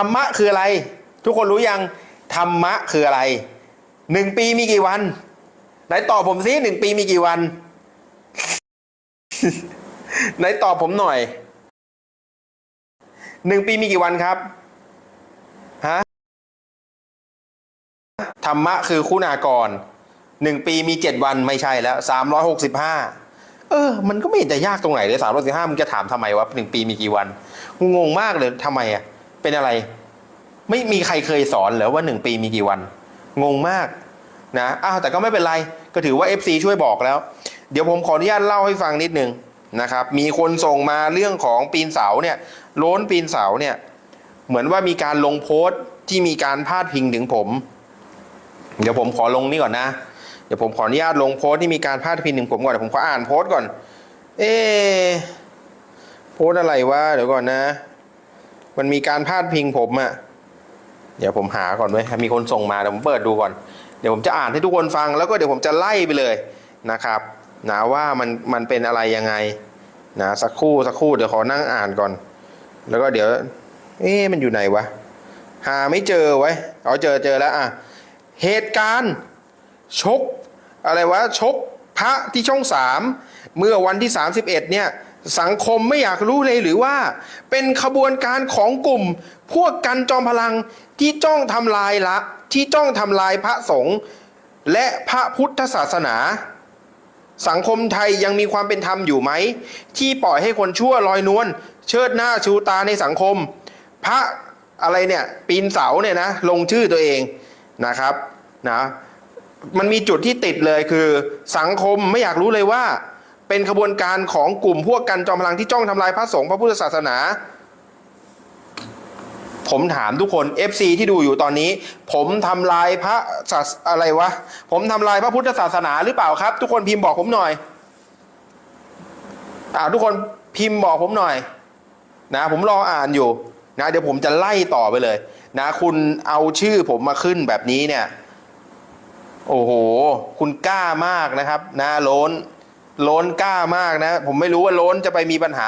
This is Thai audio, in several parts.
ธรรมะคืออะไร ทุกคนรู้ยังธรรมะคืออะไรหนึ่งปีมีกี่วัน ไหนตอบผมซิหนึ่งปีมีกี่วัน ไหนตอบผมหน่อยหนึ่งปีมีกี่วันครับฮะธรรมะคือคุณากรหนึ่งปีมีเจ็ดวันไม่ใช่แล้วสามร้อยหกสิบห้าเออ มันก็ไม่เห็นจะยากตรงไหนเลยสามร้อยสิบห้ามึงจะถามทำไมวะหนึ่งปีมีกี่วันงงมากเลยทำไมอะ เป็นอะไร ไม่มีใครเคยสอนหรือว่าหนึ่งปีมีกี่วัน งงมากนะอ้าวแต่ก็ไม่เป็นไร ก็ถือว่า FC ช่วยบอกแล้ว เดี๋ยวผมขออนุญาตเล่าให้ฟังนิดนึงนะครับ มีคนส่งมาเรื่องของปีนเสาเนี่ยโล้นปีนเสาเนี่ย เหมือนว่ามีการลงโพสต์ที่มีการพาดพิงถึงผม เดี๋ยวผมขอลงนี่ก่อนนะ เดี๋ยวผมขออนุญาตลงโพสต์ที่มีการพาดพิงถึงผมก่อนเดี๋ยวผมขออ่านโพสต์ก่อน เอโพสต์อะไรวะเดี๋ยวก่อนนะ มันมีการพาดพิงผมอะเดี๋ยวผมหาก่อนไว้มีคนส่งมาเดี๋ยวผมเปิดดูก่อน เดี๋ยวผมจะอ่านให้ทุกคนฟังแล้วก็เดี๋ยวผมจะไล่ไปเลยนะครับนะว่ามันมันเป็นอะไรยังไงนะสักครู่สักครู่เดี๋ยวขอนั่งอ่านก่อน แล้วก็เดี๋ยว เอ๊ะมันอยู่ไหนวะหาไม่เจอไว้เอาเจอเจอแล้วอะเหตุการณ์ชกอะไรวะชกพระที่ช่องสามเมื่อวันที่ 31เนี่ย สังคมไม่อยากรู้เลยหรือว่า เป็นขบวนการของกลุ่ม พวกกันจอมพลังที่จ้องทำลายละ ที่จ้องทำลายพระสงฆ์และพระพุทธศาสนา สังคมไทยยังมีความเป็นธรรมอยู่ไหม ที่ปล่อยให้คนชั่วลอยนวลเชิดหน้าชูตาในสังคม พระอะไรเนี่ยปีนเสาเนี่ยนะลงชื่อตัวเองนะครับนะมันมีจุดที่ติดเลยคือสังคมไม่อยากรู้เลยว่า เป็นขบวนการของกลุ่มพวกกันจอมพลังที่จ้องทำลายพระสงฆ์พระพุทธศาสนา ผมถามทุกคน FC ที่ดูอยู่ตอนนี้ ผมทำลายพระศาสอะไรวะ ผมทำลายพระพุทธศาสนาหรือเปล่าครับ ทุกคนพิมพ์บอกผมหน่อยอ่าทุกคนพิมพ์บอกผมหน่อย นะ ผมรออ่านอยู่นะเดี๋ยวผมจะไล่ต่อไปเลย นะ คุณเอาชื่อผมมาขึ้นแบบนี้เนี่ย โอ้โห คุณกล้ามากนะครับ นะโล้น โล้นกล้ามากนะ ผมไม่รู้ว่าโล้นจะไปมีปัญหา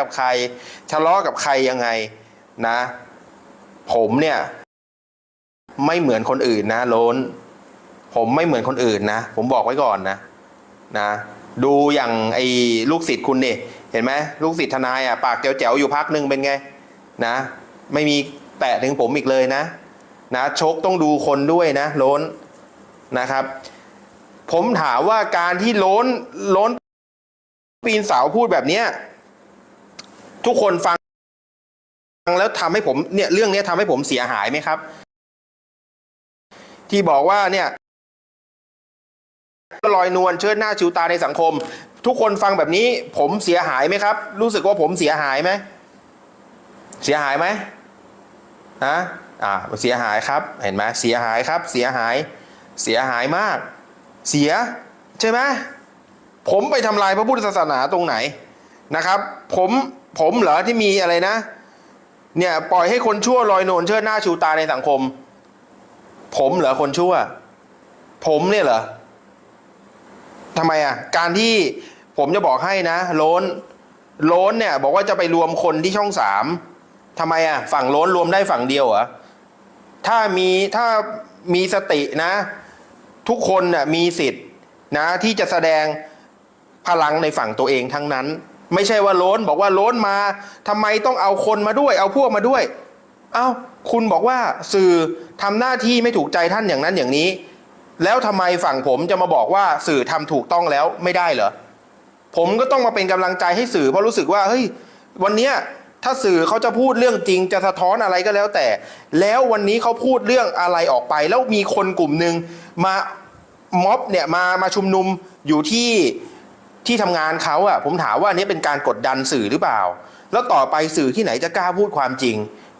กับใครทะเลาะกับใครยังไงนะ ผมเนี่ย ไม่เหมือนคนอื่นนะโล้น ผมไม่เหมือนคนอื่นนะ ผมบอกไว้ก่อนนะนะดูอย่างไอ้ลูกศิษย์คุณเนี่ยเห็นไหมลูกศิษย์ทนายอะปากแจ๋วๆอยู่พักหนึ่งเป็นไง นะ ไม่มีแตะถึงผมอีกเลยนะ นะชกต้องดูคนด้วยนะโล้นนะครับ ผมถามว่าการที่ล้นล้น ปีนเสาพูดแบบเนี้ยทุกคนฟัง แล้วทำให้ผมเนี่ยเรื่องเนี้ยทำให้ผมเสียหายไหมครับ ที่บอกว่าเนี่ยลอยนวลเชิดหน้าชูตาในสังคม ทุกคนฟังแบบนี้ ผมเสียหายไหมครับ รู้สึกว่าผมเสียหายไหมเสียหายไหมฮะอ่าเสียหายครับ เห็นไหมเสียหายครับ เสียหาย เสียหายมาก เสียใช่ไหมผมไปทำลายพระพุทธศาสนาตรงไหนนะครับ ผมผมเหรอที่มีอะไรนะ เนี่ยปล่อยให้คนชั่วลอยนวลเชิดหน้าชูตาในสังคม ผมเหรอคนชั่ว ผมเนี่ยเหรอทำไมอะ การที่ผมจะบอกให้นะโล้นโล้นเนี่ย บอกว่าจะไปรวมคนที่ช่องสามทำไมอะ ฝั่งโล้นรวมได้ฝั่งเดียวเหรอถ้ามีถ้ามีสตินะ ทุกคนน่ะมีสิทธิ์นะที่จะแสดงพลังในฝั่งตัวเองทั้งนั้น ไม่ใช่ว่าโล้นบอกว่าโล้นมาทำไมต้องเอาคนมาด้วย เอาพวกมาด้วยเอ้าคุณบอกว่าสื่อทำหน้าที่ไม่ถูกใจท่านอย่างนั้นอย่างนี้ แล้วทำไมฝั่งผมจะมาบอกว่าสื่อทำถูกต้องแล้วไม่ได้เหรอผมก็ต้องมาเป็นกำลังใจให้สื่อเพราะรู้สึกว่าเฮ้ยวันเนี้ย ถ้าสื่อเขาจะพูดเรื่องจริงจะสะท้อนอะไรก็แล้วแต่ แล้ววันนี้เขาพูดเรื่องอะไรออกไป แล้วมีคนกลุ่มหนึ่งมาม็อบเนี่ยมามาชุมนุมอยู่ที่ที่ทำงานเขาอะผมถามว่าอันนี้เป็นการกดดันสื่อหรือเปล่า แล้วต่อไปสื่อที่ไหนจะกล้าพูดความจริง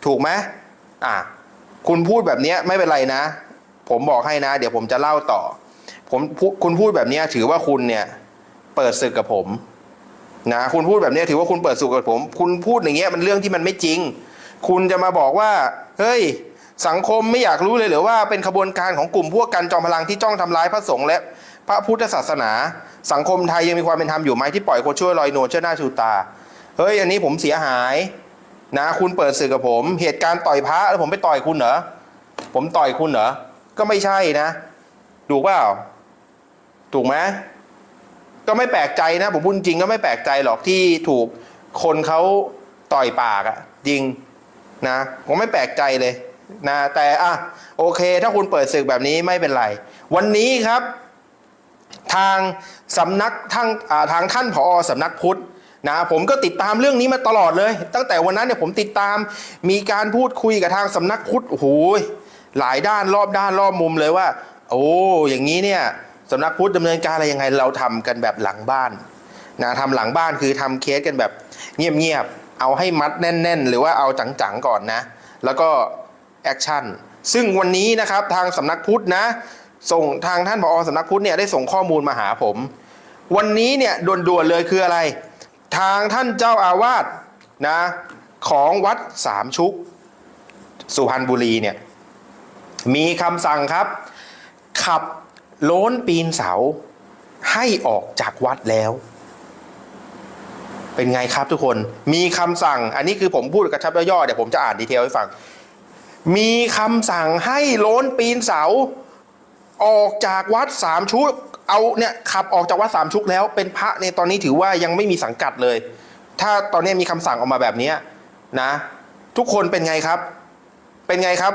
ถูกไหมอะคุณพูดแบบเนี้ยไม่เป็นไรนะ ผมบอกให้นะ เดี๋ยวผมจะเล่าต่อ ผมคุณพูดแบบเนี้ยถือว่าคุณเนี่ย เปิดศึกกับผม นะคุณพูดแบบนี้ถือว่าคุณเปิดศึกกับผม คุณพูดอย่างเงี้ยมันเรื่องที่มันไม่จริง คุณจะมาบอกว่า เฮ้ย สังคมไม่อยากรู้เลยหรือว่าเป็นขบวนการของกลุ่มพวกกันจอมพลังที่จ้องทำร้ายพระสงฆ์และพระพุทธศาสนา สังคมไทยยังมีความเป็นธรรมอยู่ไหมที่ปล่อยคนชั่วลอยนวลเชิดหน้าชูตา เฮ้ย อันนี้ผมเสียหายนะคุณเปิดสื่อกับผม เหตุการณ์ต่อยพระแล้วผมไปต่อยคุณเหรอผมต่อยคุณเหรอก็ไม่ใช่นะถูกเปล่าถูกไหม ก็ไม่แปลกใจนะผมพูดจริงก็ไม่แปลกใจหรอกที่ถูกคนเขาต่อยปากอะจริงนะผมไม่แปลกใจเลยนะแต่อะโอเค ถ้าคุณเปิดศึกแบบนี้ไม่เป็นไร วันนี้ครับ ทางสำนักทางอ่าทางท่านผอสำนักพุทธนะผมก็ติดตามเรื่องนี้มาตลอดเลย ตั้งแต่วันนั้นเนี่ยผมติดตามมีการพูดคุยกับทางสำนักพุทธโอ้โหหลายด้านรอบด้านรอบมุมเลยว่า โอ้อย่างนี้เนี่ย สำนักพุทธดำเนินการอะไรยังไง เราทำกันแบบหลังบ้านนะทำหลังบ้านคือทำเคสกันแบบเงียบๆเอาให้มัดแน่น ๆ หรือว่าเอาจังๆก่อนนะ แล้วก็แอคชั่นซึ่งวันนี้นะครับทางสำนักพุทธนะ ส่งทางท่านผอสำนักพุทธเนี่ยได้ส่งข้อมูลมาหาผม วันนี้เนี่ยด่วนๆเลยคืออะไร ทางท่านเจ้าอาวาสนะของวัดสามชุก สุพรรณบุรีเนี่ยมีคำสั่งครับ ขับ โล้นปีนเสาให้ออกจากวัดแล้ว เป็นไงครับทุกคนมีคำสั่ง อันนี้คือผมพูดกระชับย่อๆเดี๋ยวผมจะอ่านดีเทลให้ฟัง มีคำสั่งให้โล้นปีนเสา ออกจากวัดสามชุกเอาเนี่ยขับออกจากวัดสามชุกแล้ว เป็นพระในยตอนนี้ถือว่ายังไม่มีสังกัดเลย ถ้าตอนนี้มีคำสั่งออกมาแบบนี้นะ ทุกคนเป็นไงครับ เป็นไงครับ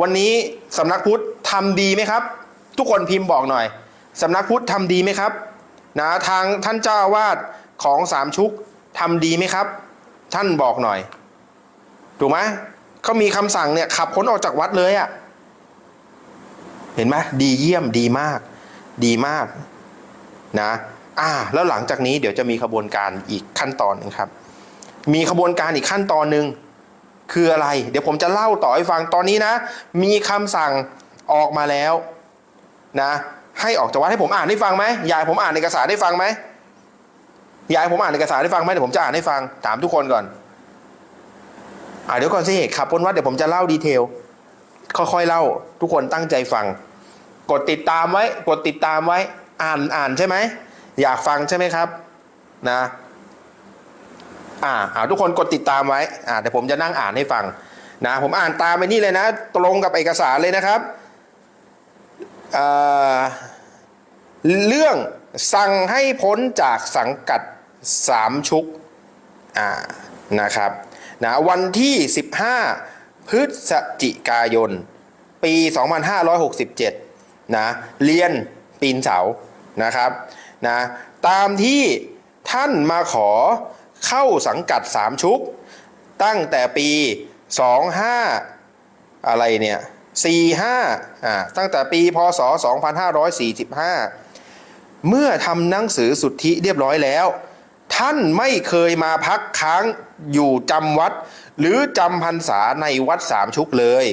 วันนี้สำนักพุทธทำดีไหมครับ ทุกคนพิมพ์บอกหน่อยสำนักพุทธทำดีไหมครับนะทางท่านเจ้าอาวาสของสามชุกทำดีไหมครับ ท่านบอกหน่อย ถูกไหมเขามีคำสั่งเนี่ยขับคนออกจากวัดเลยอะ่ะเห็นไหมดีเยี่ยมดีมาก ดีมากนะอ่าแล้วหลังจากนี้เดี๋ยวจะมีขบวนการอีกขั้นตอนหนึงครับ มีขบวนการอีกขั้นตอนหนึ่งคืออะไร เดี๋ยวผมจะเล่าต่อให้ฟังตอนนี้นะ มีคำสั่งออกมาแล้ว นะ ให้ออกจากวัดให้ผมอ่านให้ฟังไหมยายผมอ่านเอกสารให้ฟังไหมยายผมอ่านเอกสารให้ฟังไหมเดี๋ยวผมจะอ่านให้ฟังถามทุกคนก่อนอ่าเดี๋ยวก่อนสิขับบนวัดเดี๋ยวผมจะเล่าดีเทลค่อยๆเล่า ทุกคนตั้งใจฟัง กดติดตามไว้ กดติดตามไว้ อ่านอ่านใช่ไหมอยากฟังใช่ไหมครับ นะอ่าอ่าทุกคนกดติดตามไว้อ่าเดี๋ยวผมจะนั่งอ่านให้ฟังนะผมอ่านตามไปนี่เลยนะ ตรงกับเอกสารเลยนะครับ เรื่องสั่งให้พ้นจากสังกัดสามชุกนะครับนะวันที่ 15 พฤศจิกายน ปี 2567นะเรียนปีนเสานะครับนะตามที่ท่านมาขอเข้าสังกัดสามชุก ตั้งแต่ปี 25 อะไรเนี่ย 45อ่าตั้งแต่ปีพศ 2545 เมื่อทำหนังสือสุทธิเรียบร้อยแล้ว ท่านไม่เคยมาพักค้างอยู่จำวัด หรือจำพรรษาในวัดสามชุกเลย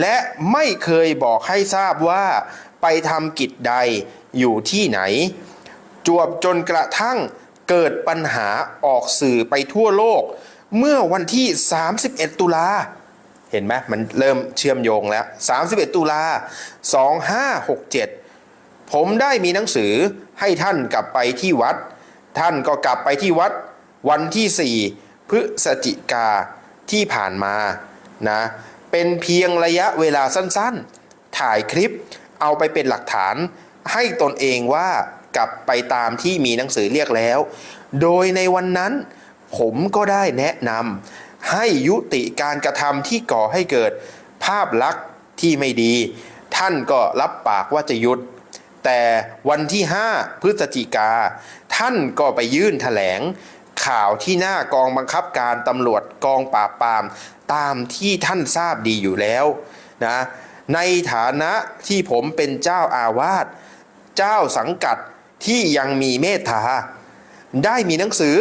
และไม่เคยบอกให้ทราบว่าไปทำกิจใดอยู่ที่ไหน จวบจนกระทั่งเกิดปัญหาออกสื่อไปทั่วโลก เมื่อวันที่ 31 ตุลา เห็นไหมมันเริ่มเชื่อมโยงแล้ว 31 ตุลา 2567 ผมได้มีหนังสือให้ท่านกลับไปที่วัด ท่านก็กลับไปที่วัดวันที่ 4 พฤศจิกาที่ผ่านมานะเป็นเพียงระยะเวลาสั้นๆ ถ่ายคลิปเอาไปเป็นหลักฐาน ให้ตนเองว่ากลับไปตามที่มีหนังสือเรียกแล้ว โดยในวันนั้นผมก็ได้แนะนำ ให้ยุติการกระทำที่ก่อให้เกิดภาพลักษณ์ที่ไม่ดี ท่านก็รับปากว่าจะหยุดแต่วันที่ 5 พฤศจิกา ท่านก็ไปยื่นแถลง ข่าวที่หน้ากองบังคับการตำรวจกองปราบปรามตามที่ท่านทราบดีอยู่แล้วนะในฐานะที่ผมเป็นเจ้าอาวาสเจ้าสังกัดที่ยังมีเมตตาได้มีหนังสือ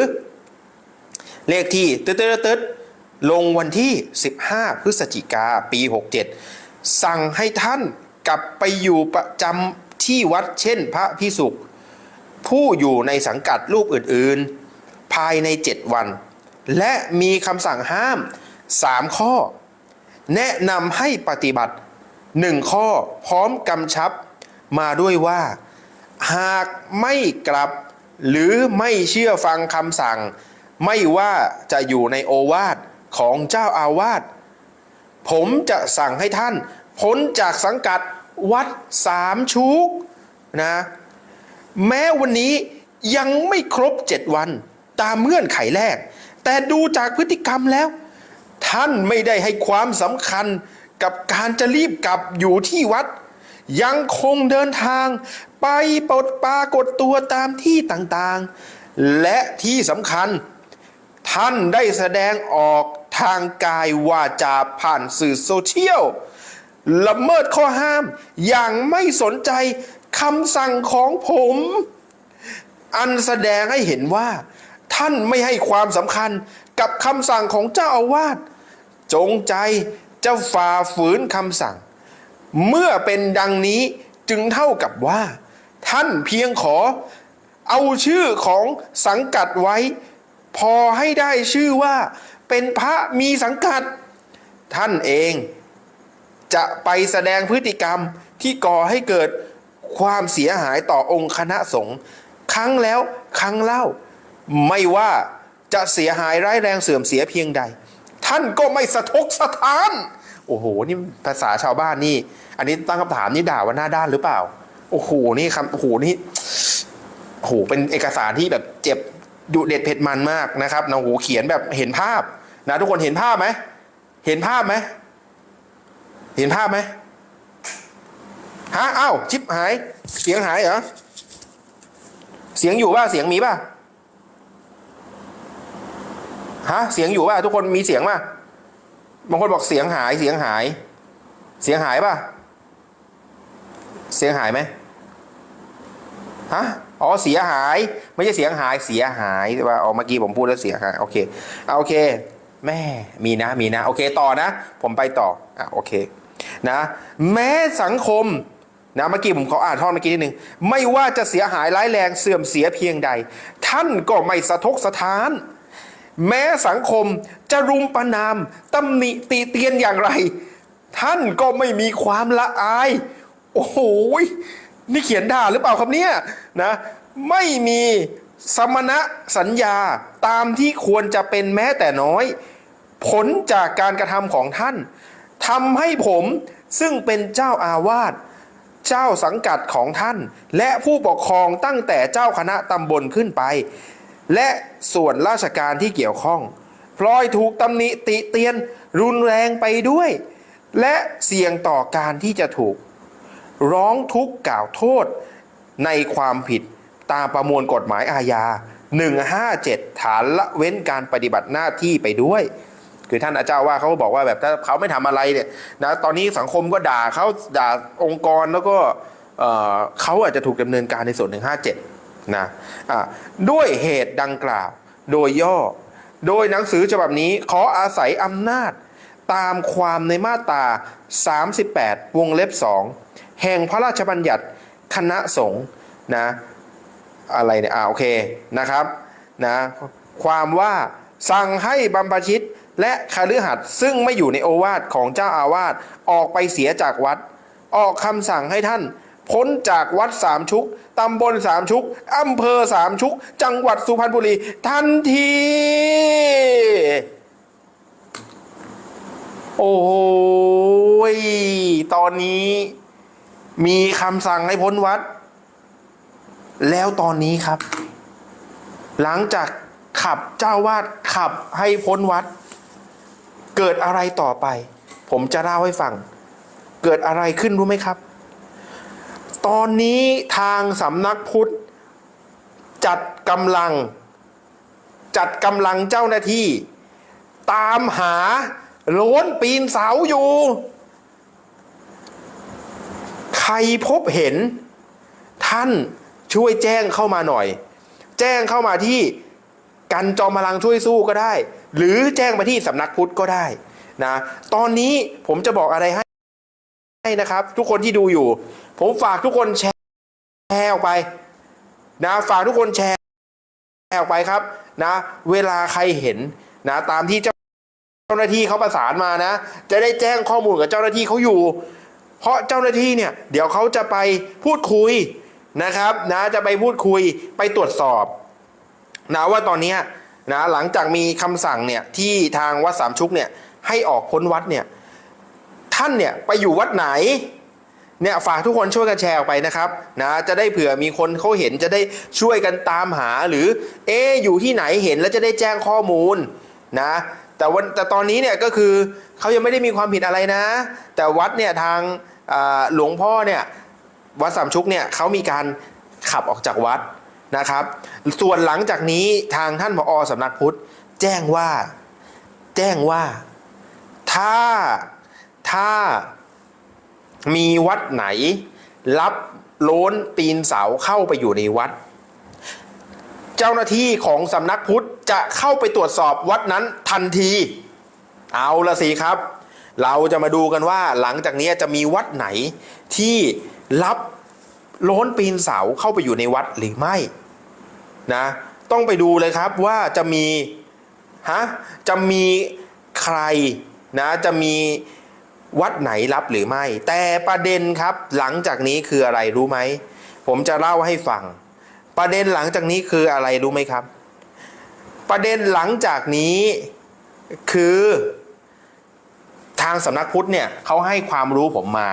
เลขที่ตึ๊ดตึ๊ดตึ๊ด ลงวันที่ 15 พฤศจิกาปี 67 สั่งให้ท่านกลับไปอยู่ประจำที่วัดเช่นพระพิสุข ผู้อยู่ในสังกัดรูปอื่นๆ ภายใน 7 วัน และมีคำสั่งห้าม 3 ข้อ แนะนำให้ปฏิบัติ 1 ข้อพร้อมกำชับมาด้วยว่า หากไม่กลับหรือไม่เชื่อฟังคำสั่ง ไม่ว่าจะอยู่ในโอวาท ของเจ้าอาวาสผมจะสั่งให้ท่าน พ้นจากสังกัดวัดสามชุกนะแม้วันนี้ยังไม่ครบเจ็ดวันตามเงื่อนไขแรก แต่ดูจากพฤติกรรมแล้ว ท่านไม่ได้ให้ความสำคัญกับการจะรีบกลับอยู่ที่วัด ยังคงเดินทางไปปลดปรากฏตัวตามที่ต่างๆ และที่สำคัญ ท่านได้แสดงออกทางกายวาจาผ่านสื่อโซเชียลละเมิดข้อห้าม อย่างไม่สนใจคำสั่งของผม อันแสดงให้เห็นว่า ท่านไม่ให้ความสำคัญกับคำสั่งของเจ้าอาวาสจงใจจะฝ่าฝืนคำสั่ง เมื่อเป็นดังนี้จึงเท่ากับว่า ท่านเพียงขอเอาชื่อของสังกัดไว้ พอให้ได้ชื่อว่าเป็นพระมีสังกัด ท่านเองจะไปแสดงพฤติกรรมที่ก่อให้เกิดความเสียหายต่อองค์คณะสงฆ์ครั้งแล้วครั้งเล่า ไม่ว่าจะเสียหายร้ายแรงเสื่อมเสียเพียงใด ท่านก็ไม่สะทกสะท้าน โอ้โห นี่ภาษาชาวบ้านนี่ อันนี้ตั้งคำถามนี่ด่าว่าหน้าด้านหรือเปล่า โอ้โห นี่คำโอ้โห นี่โอ้โห เป็นเอกสารที่แบบเจ็บ ดุเด็ดเผ็ดมันมากนะครับนะโอ้โหเขียนแบบเห็นภาพนะทุกคนเห็นภาพไหมเห็นภาพไหมเห็นภาพไหมฮะอ้าวชิปหาย เสียงหายเหรอเสียงอยู่ป่ะเสียงมีป่ะฮะเสียงอยู่ป่ะทุกคนมีเสียงป่ะบางคนบอกเสียงหายเสียงหาย เสียงหายป่ะ เสียงหายไหมฮะ อ๋อเสียหาย ไม่ใช่เสียงหายเสียหายว่าอ๋อเมื่อกี้ผมพูดแล้วเสียหายโอเคเอาโอเคแม่มีนะมีนะโอเคต่อนะ ผมไปต่ออะโอเคนะแม้สังคมนะเมื่อกี้ผมขออ่านท่อนเมื่อกี้นิดนึงไม่ว่าจะเสียหายร้ายแรงเสื่อมเสียเพียงใด ท่านก็ไม่สะทกสะท้าน แม้สังคมจะรุมประนามตำหนิตีเตียนอย่างไร ท่านก็ไม่มีความละอาย โอ้โหย นี่เขียนด่าหรือเปล่าครับเนี่ยนะไม่มีสมณะสัญญาตามที่ควรจะเป็นแม้แต่น้อย ผลจากการกระทำของท่านทำให้ผมซึ่งเป็นเจ้าอาวาสเจ้าสังกัดของท่าน และผู้ปกครองตั้งแต่เจ้าคณะตำบลขึ้นไป และส่วนราชการที่เกี่ยวข้อง พลอยถูกตำหนิติเตียนรุนแรงไปด้วย และเสี่ยงต่อการที่จะถูก ร้องทุกข์กล่าวโทษในความผิดตามประมวลกฎหมายอาญา 157 ฐานละเว้นการปฏิบัติหน้าที่ไปด้วย คือท่านอาจารย์ว่าเขาบอกว่าแบบถ้าเขาไม่ทำอะไรเนี่ยนะตอนนี้สังคมก็ด่าเขาด่าองค์กรแล้วก็เเขาอาจจะถูกดำเนินการในส่วน 157 นะะด้วยเหตุดังกล่าวโดยย่อ โดยหนังสือฉบับนี้ขออาศัยอำนาจตามความในมาตรา 38 วงเล็บ 2 แห่งพระราชบัญญัติคณะสงฆ์นะอะไรเนี่ยอ่าโอเคนะครับนะความว่าสั่งให้บรรพชิตและคฤหัสถ์ซึ่งไม่อยู่ในโอวาทของเจ้าอาวาสออกไปเสียจากวัด ออกคำสั่งให้ท่าน พ้นจากวัดสามชุกตำบลสามชุกอำเภอสามชุก จังหวัดสุพรรณบุรี ทันที โอ้ยตอนนี้ มีคำสั่งให้พ้นวัด แล้วตอนนี้ครับ หลังจากขับเจ้าวาดขับให้พ้นวัด เกิดอะไรต่อไป ผมจะเล่าให้ฟัง เกิดอะไรขึ้นรู้ไหมครับ ตอนนี้ทางสำนักพุทธ จัดกำลัง จัดกำลังเจ้าหน้าที่ ตามหาโล้นปีนเสาอยู่ รพบเห็น ท่านช่วยแจ้งเข้ามาหน่อย แจ้งเข้ามาที่กันจอมพลังช่วยสู้ก็ได้ หรือแจ้งมาที่สำนักพุทธก็ได้นะตอนนี้ผมจะบอกอะไรให้ให้นะครับ ทุกคนที่ดูอยู่ ผมฝากทุกคนแชร์ออกไปนะฝากทุกคนแชร์ออกไปครับนะเวลาใครเห็นนะตามที่เจ้าเจ้าหน้าที่เขาประสานมานะ จะได้แจ้งข้อมูลกับเจ้าหน้าที่เขาอยู่ เพราะเจ้าหน้าที่เนี่ยเดี๋ยวเขาจะไปพูดคุยนะครับนะจะไปพูดคุยไปตรวจสอบนะว่าตอนนี้นะหลังจากมีคำสั่งเนี่ยที่ทางวัดสามชุกเนี่ยให้ออกพ้นวัดเนี่ยท่านเนี่ยไปอยู่วัดไหนเนี่ยฝากทุกคนช่วยกันแชร์ออกไปนะครับนะจะได้เผื่อมีคนเขาเห็นจะได้ช่วยกันตามหาหรือเอะอยู่ที่ไหนเห็นแล้วจะได้แจ้งข้อมูลนะ แต่วันแต่ตอนนี้เนี่ยก็คือเขายังไม่ได้มีความผิดอะไรนะ แต่วัดเนี่ยทางหลวงพ่อเนี่ยวัดสามชุกเนี่ยเขามีการขับออกจากวัดนะครับ ส่วนหลังจากนี้ทางท่านผอสำนักพุทธ แจ้งว่าแจ้งว่าถ้าถ้ามีวัดไหน รับโล้นปีนเสาเข้าไปอยู่ในวัด เจ้าหน้าที่ของสำนักพุทธจะเข้าไปตรวจสอบวัดนั้นทันที เอาละสิครับ เราจะมาดูกันว่าหลังจากนี้จะมีวัดไหนที่รับโล้นปีนเสาเข้าไปอยู่ในวัดหรือไม่นะต้องไปดูเลยครับว่าจะมีฮะจะมีใครนะจะมีวัดไหนรับหรือไม่ แต่ประเด็นครับหลังจากนี้คืออะไรรู้ไหม ผมจะเล่าให้ฟัง ประเด็นหลังจากนี้คืออะไรรู้ไหมครับ ประเด็นหลังจากนี้คือทางสำนักพุทธเนี่ยเขาให้ความรู้ผมมา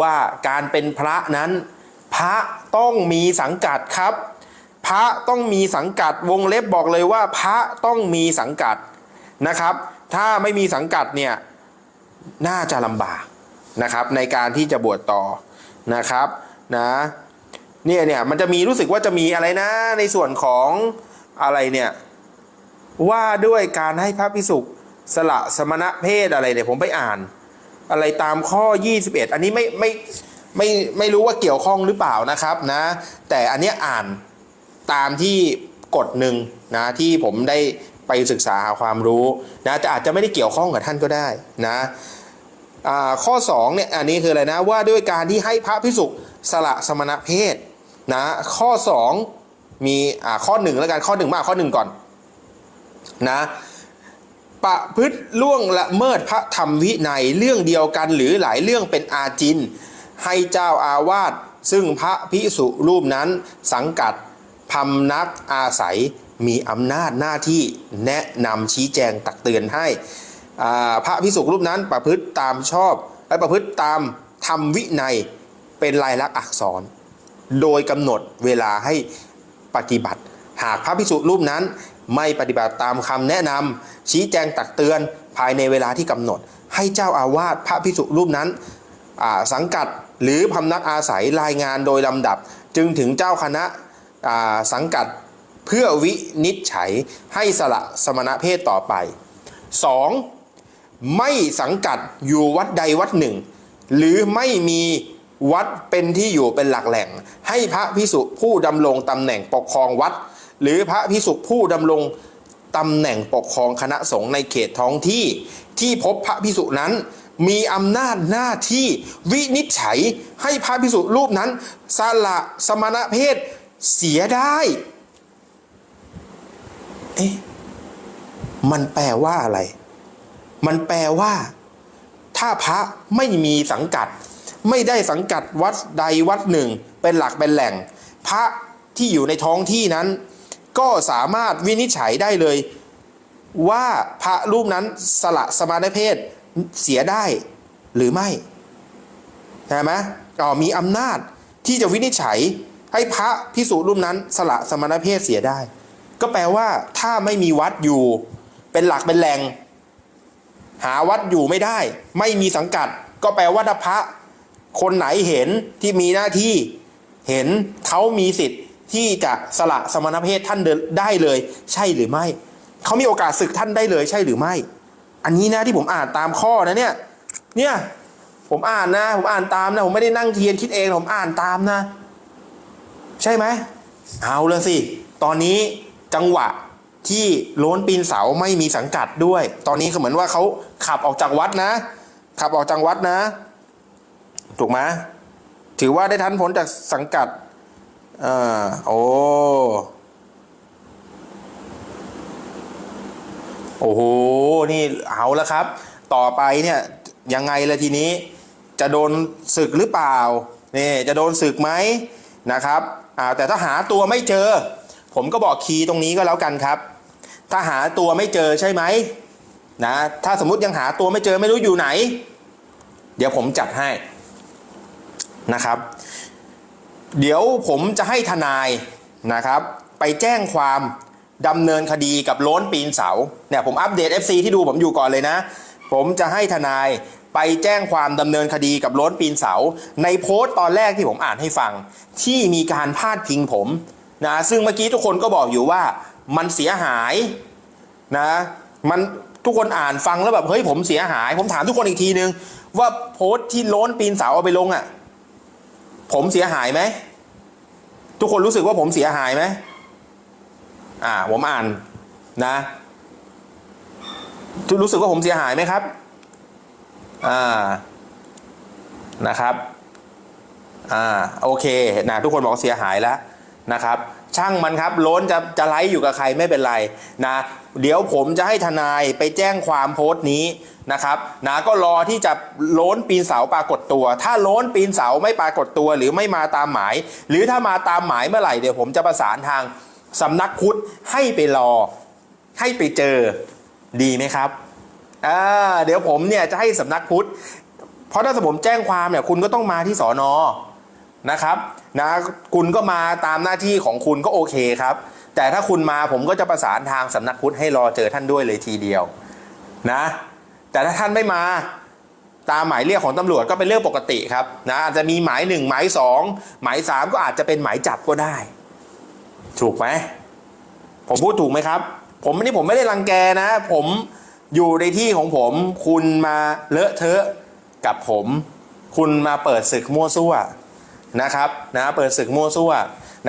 ว่าการเป็นพระนั้น พระต้องมีสังกัดครับ พระต้องมีสังกัดวงเล็บบอกเลยว่า พระต้องมีสังกัดนะครับ ถ้าไม่มีสังกัดเนี่ยน่าจะลำบากนะครับ ในการที่จะบวชต่อนะครับนะ เนี่ยเนี่ยมันจะมีรู้สึกว่าจะมีอะไรนะ ในส่วนของอะไรเนี่ย ว่าด้วยการให้พระพิสุสละสมณะเพศอะไรเนี่ยผมไปอ่าน อะไรตามข้อ 21 อันนี้ไม่ไม่ไม่ไม่รู้ว่าเกี่ยวข้องหรือเปล่านะครับนะ แต่อันเนี้ยอ่านตามที่กฎหนึ่งนะที่ผมได้ไปศึกษาหาความรู้นะแต่อาจจะไม่ได้เกี่ยวข้องกับท่านก็ได้นะอ่าข้อ2เนี่ยอันนี้คืออะไรนะว่าด้วยการที่ให้พระพิสุสละสมณะเพศ นะข้อ 2 มีอ่าข้อ1แล้วกันข้อ 1 มาข้อ 1 ก่อนนะประพฤติล่วงละเมิดพระธรรมวินัยเรื่องเดียวกันหรือหลายเรื่องเป็นอาจิน ให้เจ้าอาวาสซึ่งพระพิสุรูปนั้นสังกัดพำนักอาศัยมีอำนาจหน้าที่แนะนำชี้แจงตักเตือนให้พระพิสุรูปนั้นประพฤติตามชอบและประพฤติตามธรรมวินัยเป็นลายลักษณ์อักษร โดยกำหนดเวลาให้ปฏิบัติ หากพระภิกษุรูปนั้นไม่ปฏิบัติตามคำแนะนำชี้แจงตักเตือนภายในเวลาที่กำหนด ให้เจ้าอาวาสพระภิกษุรูปนั้นสังกัดหรือพำนักอาศัยรายงานโดยลำดับ จึงถึงเจ้าคณะสังกัดเพื่อวินิจฉัยให้สละสมณเพศต่อไป 2. ไม่สังกัดอยู่วัดใดวัดหนึ่ง หรือไม่มี วัดเป็นที่อยู่เป็นหลักแหล่ง ให้พระพิสุผู้ดำรงตำแหน่งปกครองวัด หรือพระพิสุผู้ดำรงตำแหน่งปกครองคณะสงฆ์ในเขตท้องที่ที่พบพระพิสุนั้น มีอำนาจหน้าที่วินิจฉัยให้พระพิสุรูปนั้นสละสมณเพศเสียได้เอ๊ะมันแปลว่าอะไร มันแปลว่า ถ้าพระไม่มีสังกัด ไม่ได้สังกัดวัดใดวัดหนึ่ง เป็นหลักเป็นแหล่ง พระที่อยู่ในท้องที่นั้น ก็สามารถวินิจฉัยได้เลย ว่าพระรูปนั้นสละสมณเพศเสียได้หรือไม่ใช่ไหมอ๋อมีอำนาจที่จะวินิจฉัยให้พระพิสุรูปนั้น สละสมณเพศเสียได้ ก็แปลว่า ถ้าไม่มีวัดอยู่ เป็นหลักเป็นแหล่งหาวัดอยู่ไม่ได้ ไม่มีสังกัด ก็แปลว่าถ้าพระ คนไหนเห็นที่มีหน้าที่เห็นเขามีสิทธิ์ที่จะสละสมณเพศท่านได้เลย ใช่หรือไม่เขามีโอกาสศึกท่านได้เลยใช่หรือไม่ อันนี้นะที่ผมอ่านตามข้อนะเนี่ยเนี่ยผมอ่านนะ ผมอ่านตามนะผมไม่ได้นั่งเทียนคิดเองผมอ่านตามนะ ใช่ไหมเอาละสิ ตอนนี้จังหวะที่โล้นปีนเสาไม่มีสังกัดด้วย ตอนนี้ก็เหมือนว่าเขาขับออกจากวัดนะ ขับออกจากวัดนะ ถูกไหมถือว่าได้ทันพ้นจากสังกัดอ่าโอ้โอ้โห นี่เอาแล้วครับ ต่อไปเนี่ยยังไงละทีนี้ จะโดนศึกหรือเปล่านี่จะโดนศึกไหมนะครับอ่าแต่ถ้าหาตัวไม่เจอ ผมก็บอกคีย์ตรงนี้ก็แล้วกันครับ ถ้าหาตัวไม่เจอใช่ไหมนะถ้าสมมติยังหาตัวไม่เจอไม่รู้อยู่ไหน เดี๋ยวผมจัดให้ นะครับ เดี๋ยวผมจะให้ทนายนะครับ ไปแจ้งความดำเนินคดีกับโล้นปีนเสาเนี่ยผมอัปเดต FC ที่ดูผมอยู่ก่อนเลยนะ ผมจะให้ทนายไปแจ้งความดำเนินคดีกับโล้นปีนเสา ในโพสต์ตอนแรกที่ผมอ่านให้ฟัง ที่มีการพาดพิงผมนะซึ่งเมื่อกี้ทุกคนก็บอกอยู่ว่ามันเสียหายนะมันทุกคนอ่านฟังแล้วแบบเฮ้ยผมเสียหาย ผมถามทุกคนอีกทีนึง ว่าโพสต์ที่โล้นปีนเสาเอาไปลงอะ่ะ ผมเสียหายไหม ทุกคนรู้สึกว่าผมเสียหายไหมอ่า ผมอ่านนะรู้สึกว่าผมเสียหายไหมครับ อ่า นะครับ อ่า โอเค นะ ทุกคนบอกเสียหายแล้วนะครับ ช่างมันครับ ล้นจะจะไลฟ์อยู่กับใครไม่เป็นไรนะ เดี๋ยวผมจะให้ทนายไปแจ้งความโพสต์นี้นะครับนะก็รอที่จะโล้นปีนเสาปรากฏตัว ถ้าโล้นปีนเสาไม่ปรากฏตัว หรือไม่มาตามหมาย หรือถ้ามาตามหมายเมื่อไหร่เดี๋ยวผมจะประสานทางสำนักพุทธให้ไปรอ ให้ไปเจอดีไหมครับอ่าเดี๋ยวผมเนี่ยจะให้สำนักพุทธเพราะถ้าสมมติแจ้งความเนี่ยคุณก็ต้องมาที่สอนอนะครับนะคุณก็มาตามหน้าที่ของคุณก็โอเคครับ แต่ถ้าคุณมาผมก็จะประสานทางสำนักพุทธให้รอเจอท่านด้วยเลยทีเดียวนะ แต่ถ้าท่านไม่มาตามหมายเรียกของตำรวจก็เป็นเรื่องปกติครับนะอาจจะมีหมายหนึ่งหมายสองหมายสามก็อาจจะเป็นหมายจับก็ได้ ถูกไหมผมพูดถูกไหมครับ ผมนี่ผมไม่ได้รังแกนะ ผมอยู่ในที่ของผมคุณมาเลอะเทอะกับผม คุณมาเปิดศึกมั่วซั่วนะครับนะเปิดศึกมั่วซั่ว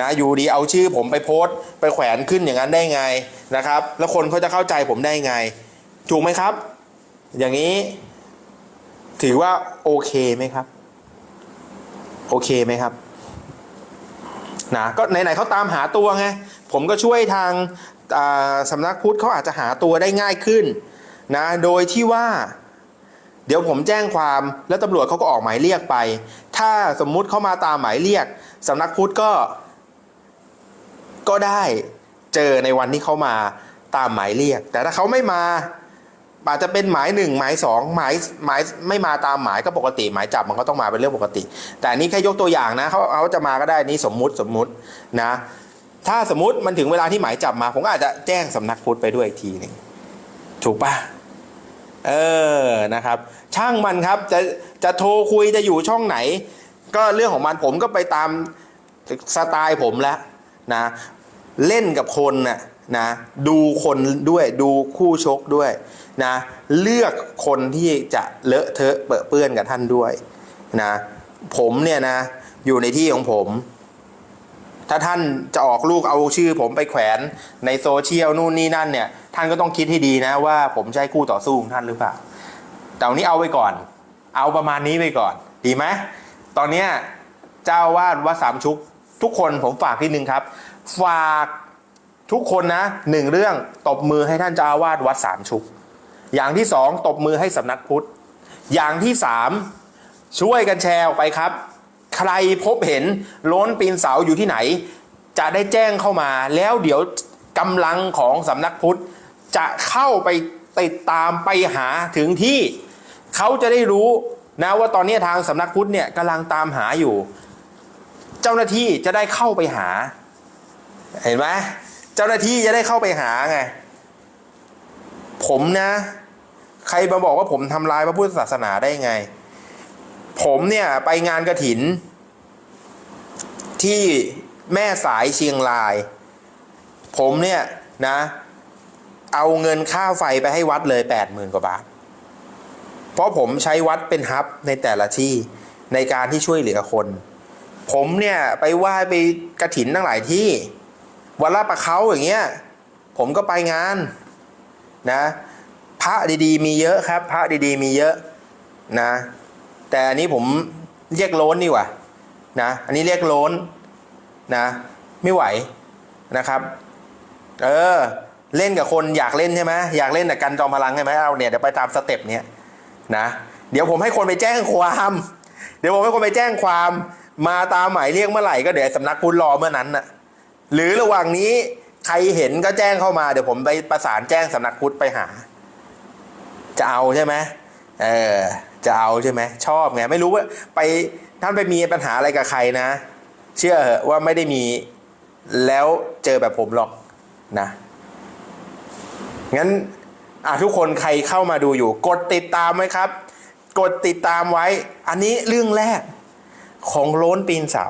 นะอยู่ดีเอาชื่อผมไปโพสต์ไปแขวนขึ้นอย่างนั้นได้ไงนะครับ แล้วคนเขาจะเข้าใจผมได้ไง ถูกไหมครับ อย่างนี้ ถือว่าโอเคไหมครับ โอเคไหมครับนะก็ไหนๆเขาตามหาตัวไงผมก็ช่วยทางาสำนักพุทธเขาอาจจะหาตัวได้ง่ายขึ้นนะโดยที่ว่า เดี๋ยวผมแจ้งความแล้วตำรวจเขาก็ออกหมายเรียกไป ถ้าสมมุติเขามาตามหมายเรียกสำนักพุทธก็ ก็ได้เจอในวันที่เขามาตามหมายเรียก แต่ถ้าเขาไม่มาอาจจะเป็นหมายหนึ่งหมายสองหมายหมายไม่มาตามหมายก็ปกติ หมายจับมันก็ต้องมาเป็นเรื่องปกติ แต่นี้แค่ยกตัวอย่างนะเขาเขาจะมาก็ได้นี่สมมุติสมมุตินะ ถ้าสมมติมันถึงเวลาที่หมายจับมา ผมอาจจะแจ้งสำนักพุทธไปด้วยอีกทีหนึ่งถูกปะเออนะครับ ช่างมันครับจะจะโทรคุยจะอยู่ช่องไหน ก็เรื่องของมันผมก็ไปตามสไตล์ผมแล้ว นะ เล่นกับคนนะนะดูคนด้วยดูคู่ชกด้วยนะเลือกคนที่จะเลอะเทอะเปรอะเปื้อนกับท่านด้วยนะผมเนี่ยนะอยู่ในที่ของผม ถ้าท่านจะออกลูกเอาชื่อ ผมไปแขวนในโซเชียลนู่นนี่นั่นเนี่ยท่านก็ต้องคิดให้ดีนะว่าผมใช่คู่ต่อสู้ของท่านหรือเปล่าแต่วันนี้เอาไปก่อน เอาประมาณนี้ไปก่อน ดีไหมตอนเนี้ยเจ้าวาดวัดสามชุก ทุกคนผมฝากทีนึงครับ ฝากทุกคนนะหนึ่งเรื่องตบมือให้ท่านเจ้าอาวาดวัดสามชุก อย่างที่สองตบมือให้สำนักพุทธ อย่างที่สามช่วยกันแชร์ออกไปครับ ใครพบเห็นล้นปีนเสาอยู่ที่ไหน จะได้แจ้งเข้ามา แล้วเดี๋ยวกำลังของสำนักพุทธ จะเข้าไปติดตามไปหาถึงที่เขาจะได้รู้นะว่าตอนนี้ทางสำนักพุทธเนี่ยกำลังตามหาอยู่ เจ้าหน้าที่จะได้เข้าไปหา เห็นไหมเจ้าหน้าที่จะได้เข้าไปหาไง ผมนะ ใครมาบอกว่าผมทำลายพระพุทธศาสนาได้ไง ผมเนี่ยไปงานกระถิน ที่แม่สายเชียงราย ผมเนี่ยนะ เอาเงินค่าไฟไปให้วัดเลยแปดหมื่นกว่าบาท เพราะผมใช้วัดเป็นฮับในแต่ละที่ในการที่ช่วยเหลือคน ผมเนี่ยไปไหว้ไปกระถินทั้งหลายที่วันละประเขาอย่างเงี้ยผมก็ไปงานนะพระดีๆ มีเยอะครับ พระดีๆ มีเยอะนะ แต่อันนี้ผมเรียกโล้นดีกว่านะอันนี้เรียกโล้นนะไม่ไหวนะครับ เออเล่นกับคนอยากเล่นใช่ไหมอยากเล่นแต่กันจอมพลังใช่ไหมเอาเนี่ยเดี๋ยวไปตามสเต็ปเนี้ยนะเดี๋ยวผมให้คนไปแจ้งความ เดี๋ยวผมให้คนไปแจ้งความ มาตามหมายเรียกเมื่อไหร่ก็เดี๋ยวสำนักพุทธรอเมื่อนั้นน่ะ หรือระหว่างนี้ใครเห็นก็แจ้งเข้ามาเดี๋ยวผมไปประสานแจ้งสำนักพุทธไปหา จะเอาใช่ไหมเออจะเอาใช่ไหมชอบไงไม่รู้ว่าไปท่านไปมีปัญหาอะไรกับใครนะ เชื่อเหอะว่าไม่ได้มีแล้วเจอแบบผมหรอกนะงั้นอะทุกคนใครเข้ามาดูอยู่ กดติดตามไว้ครับ กดติดตามไว้ อันนี้เรื่องแรก ของโล้นปีนเสา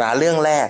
นะเรื่องแรก